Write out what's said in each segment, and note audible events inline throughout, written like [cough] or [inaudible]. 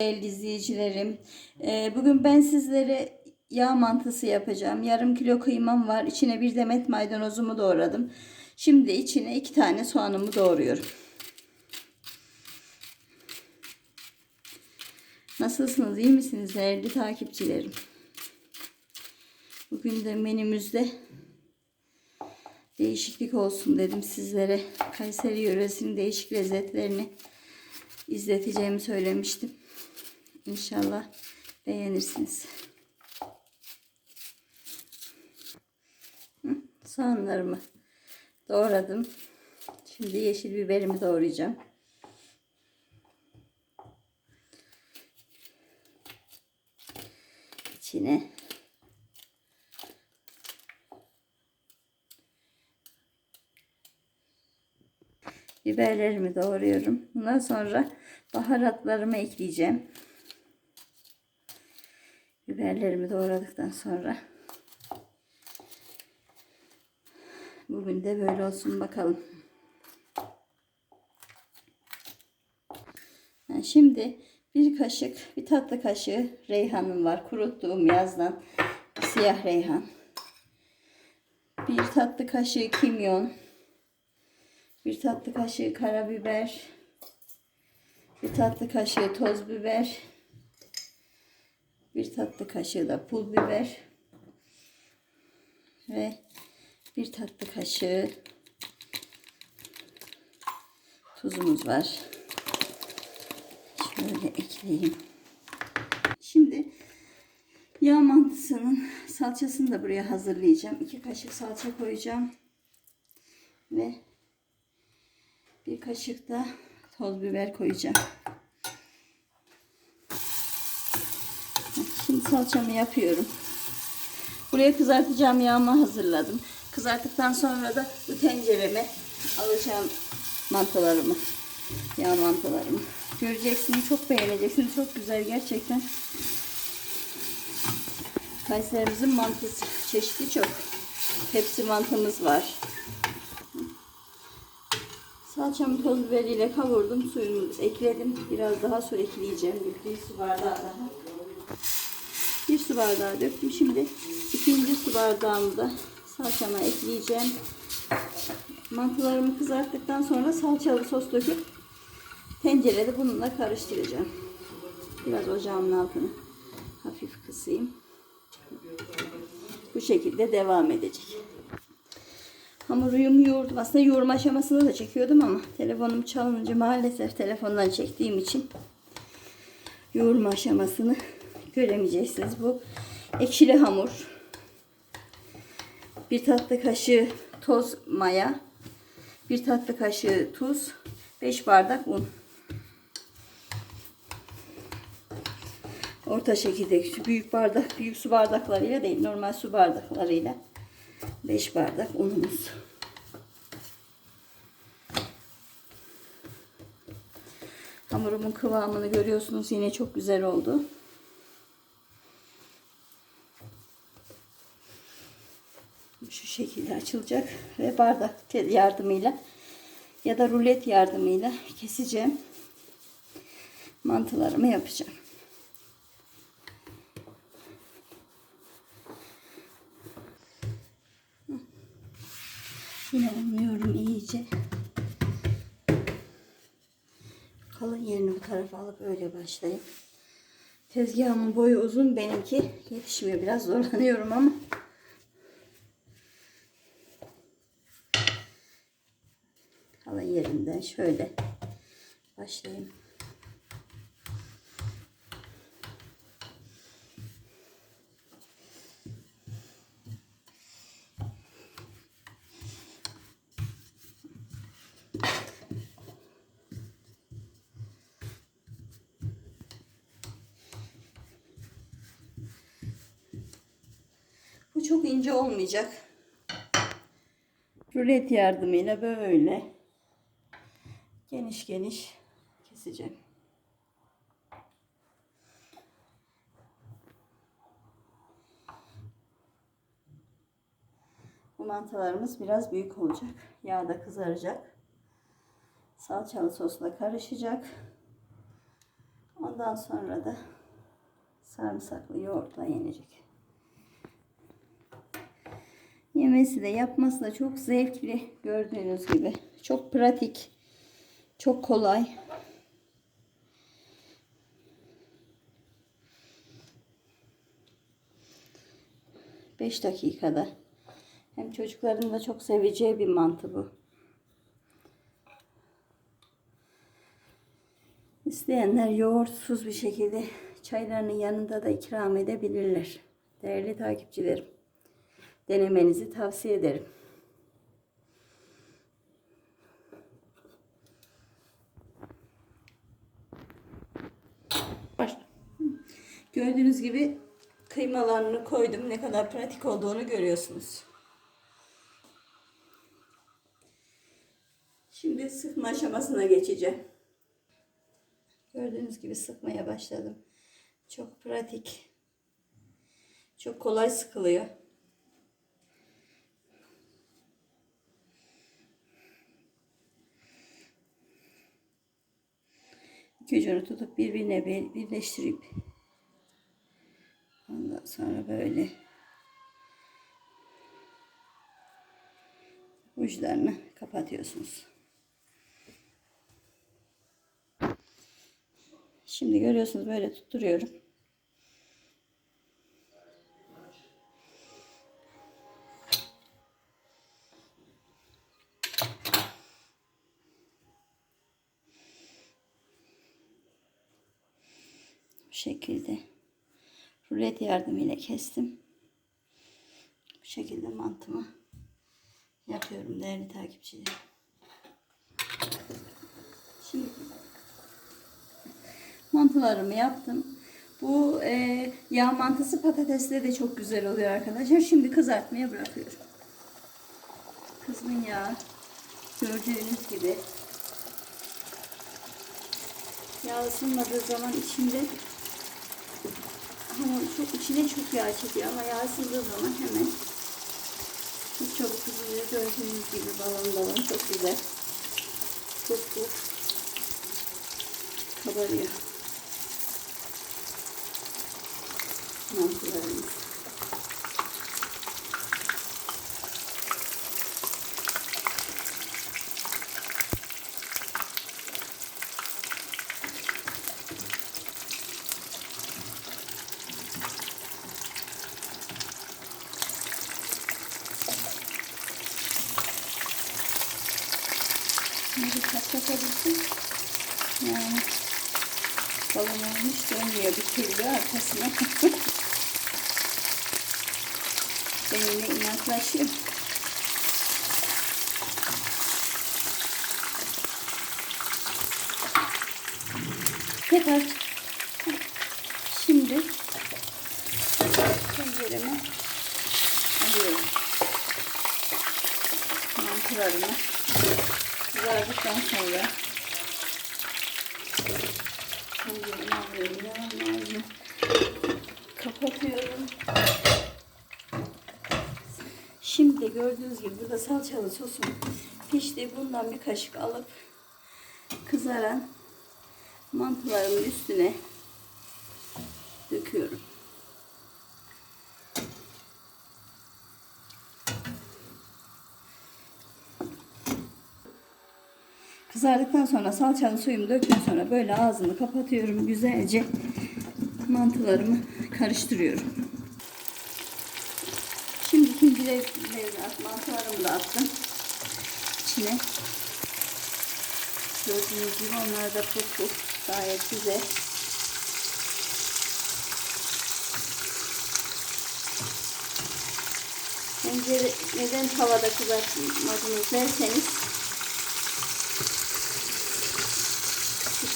Değerli izleyicilerim, e, bugün ben sizlere yağ mantısı yapacağım. Yarım kilo kıymam var. İçine bir demet maydanozumu doğradım. Şimdi içine iki tane soğanımı doğruyorum. Nasılsınız? iyi misiniz değerli takipçilerim? Bugün de menümüzde değişiklik olsun dedim sizlere. Kayseri yöresinin değişik lezzetlerini izleteceğimi söylemiştim. İnşallah beğenirsiniz. Soğanlarımı doğradım. Şimdi yeşil biberimi doğrayacağım. İçine biberlerimi doğruyorum. Bundan sonra baharatlarımı ekleyeceğim. Biberlerimi doğradıktan sonra bugün de böyle olsun bakalım. Ha, Şimdi bir kaşık, bir tatlı kaşığı reyhanım var. Kuruttuğum yazdan siyah reyhan. Bir tatlı kaşığı kimyon. Bir tatlı kaşığı karabiber. Bir tatlı kaşığı toz biber. Bir tatlı kaşığı da pul biber. Ve bir tatlı kaşığı tuzumuz var. Şöyle ekleyeyim. Şimdi yağ mantısının salçasını da buraya hazırlayacağım. 2 kaşık salça koyacağım. Ve bir kaşık da toz biber koyacağım. Şimdi salçamı yapıyorum. Buraya kızartacağım yağımı hazırladım. Kızarttıktan sonra da bu tencereme alacağım mantılarımı. Yağ mantılarımı. Göreceksiniz çok beğeneceksiniz. Çok güzel gerçekten. Kayserimizin mantısı çeşitli çok. Hepsi mantımız var. Salçamı toz biberiyle kavurdum. Suyumu ekledim. Biraz daha su ekleyeceğim. Bir su bardağı daha. Bir su bardağı döktüm. Şimdi ikinci su bardağımı da salçama ekleyeceğim. Mantılarımı kızarttıktan sonra salçalı sos döküp tencerede bununla karıştıracağım. Biraz ocağımın altını hafif kısayım. Bu şekilde devam edecek. Hamuruyumu yoğurdum. Aslında yoğurma aşamasını da çekiyordum ama telefonum çalınınca maalesef telefondan çektiğim için yoğurma aşamasını göremeyeceksiniz. Bu ekşili hamur. Bir tatlı kaşığı toz maya. Bir tatlı kaşığı tuz. 5 bardak un. Orta şekilde şu büyük bardak, büyük su bardaklarıyla değil, normal su bardaklarıyla 5 bardak unumuz. Hamurumun kıvamını görüyorsunuz. Yine çok güzel oldu. Şu şekilde açılacak ve bardak yardımıyla ya da rulet yardımıyla keseceğim. Mantılarımı yapacağım. Yine umuyorum iyice. Kalın yerini bu tarafa alıp öyle başlayayım. Tezgahımın boyu uzun benimki yetişmiyor. Biraz zorlanıyorum ama. Kalın yerinden şöyle başlayayım. Bu çok ince olmayacak. Rulet yardımıyla böyle geniş geniş keseceğim. Bu mantılarımız biraz büyük olacak. Yağda kızaracak. Salçalı sosla karışacak. Ondan sonra da sarımsaklı yoğurtla yenecek. Yemesi de yapması da çok zevkli gördüğünüz gibi. Çok pratik. Çok kolay. Beş dakikada. Hem çocukların da çok seveceği bir mantı bu. İsteyenler yoğurtsuz bir şekilde çaylarının yanında da ikram edebilirler. Değerli takipçilerim. Denemenizi tavsiye ederim. Gördüğünüz gibi kıymalarını koydum. Ne kadar pratik olduğunu görüyorsunuz. Şimdi sıkma aşamasına geçeceğim. Gördüğünüz gibi sıkmaya başladım. Çok pratik. Çok kolay sıkılıyor. İki ucunu tutup birbirine bir- birleştirip ondan sonra böyle uçlarını kapatıyorsunuz. Şimdi görüyorsunuz böyle tutturuyorum. Bu şekilde rulet yardımıyla kestim. Bu şekilde mantımı yapıyorum değerli takipçilerim. Şimdi mantılarımı yaptım. Bu e, yağ mantısı patatesle de çok güzel oluyor arkadaşlar. Şimdi kızartmaya bırakıyorum. Kızgın yağ gördüğünüz gibi yağ ısınmadığı zaman içinde hamur çok içine çok yağ çekiyor ama yağ ısındığı zaman hemen çok çabuk kızılıyor. Gördüğünüz gibi balon balon çok güzel. Puf puf kabarıyor. Mantılarımız. Şimdi patlatabilsin. Yani balon olmuş dönmüyor bir türlü arkasına. [laughs] Benimle inatlaşıyor. Tekrar şimdi tencereme alıyorum. Mantılarımı kızardıktan sonra kapatıyorum. Şimdi gördüğünüz gibi burada salçalı sosum pişti. Bundan bir kaşık alıp kızaran mantılarımın üstüne döküyorum. Kızardıktan sonra salçalı suyumu döktükten sonra böyle ağzını kapatıyorum. Güzelce mantılarımı karıştırıyorum. Şimdi ikinci levre mantılarımı da attım. İçine. Gördüğünüz gibi onlar da puf puf gayet güzel. Tencere neden tavada kızartmadınız derseniz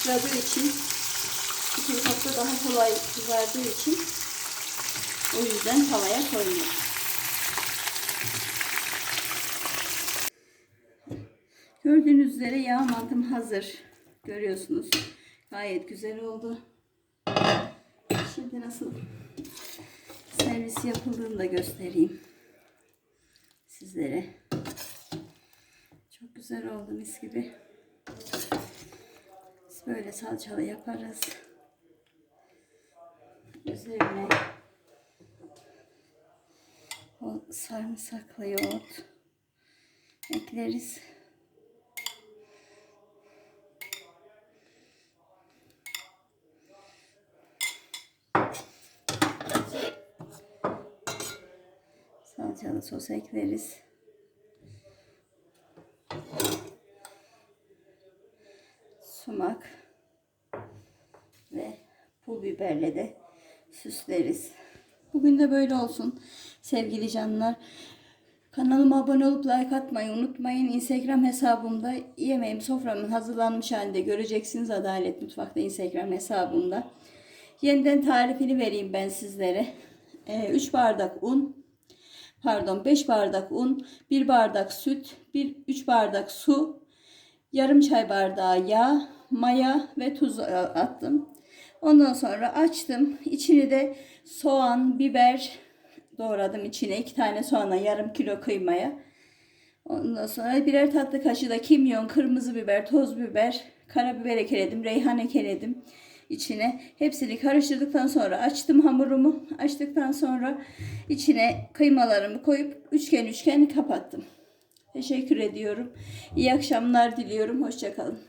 sıçradığı için iki hatta daha kolay kızardığı için o yüzden tavaya koyuyorum. Gördüğünüz üzere yağ mantım hazır. Görüyorsunuz. Gayet güzel oldu. Şimdi nasıl servis yapıldığını da göstereyim sizlere. Çok güzel oldu mis gibi. Böyle salçalı yaparız. Üzerine o sarımsaklı yoğurt ekleriz. Salçalı sos ekleriz. Sumak ve pul biberle de süsleriz. Bugün de böyle olsun sevgili canlar. Kanalıma abone olup like atmayı unutmayın. Instagram hesabımda yemeğim soframın hazırlanmış halinde göreceksiniz. Adalet Mutfak'ta Instagram hesabımda. Yeniden tarifini vereyim ben sizlere. 3 bardak un, pardon 5 bardak un, 1 bardak süt, 1 3 bardak su, yarım çay bardağı yağ, maya ve tuz attım. Ondan sonra açtım. İçini de soğan, biber doğradım içine. iki tane soğana, yarım kilo kıymaya. Ondan sonra birer tatlı kaşığı da kimyon, kırmızı biber, toz biber, karabiber ekledim, reyhan ekledim içine. Hepsini karıştırdıktan sonra açtım hamurumu. Açtıktan sonra içine kıymalarımı koyup üçgen üçgen kapattım. Teşekkür ediyorum. İyi akşamlar diliyorum. Hoşçakalın.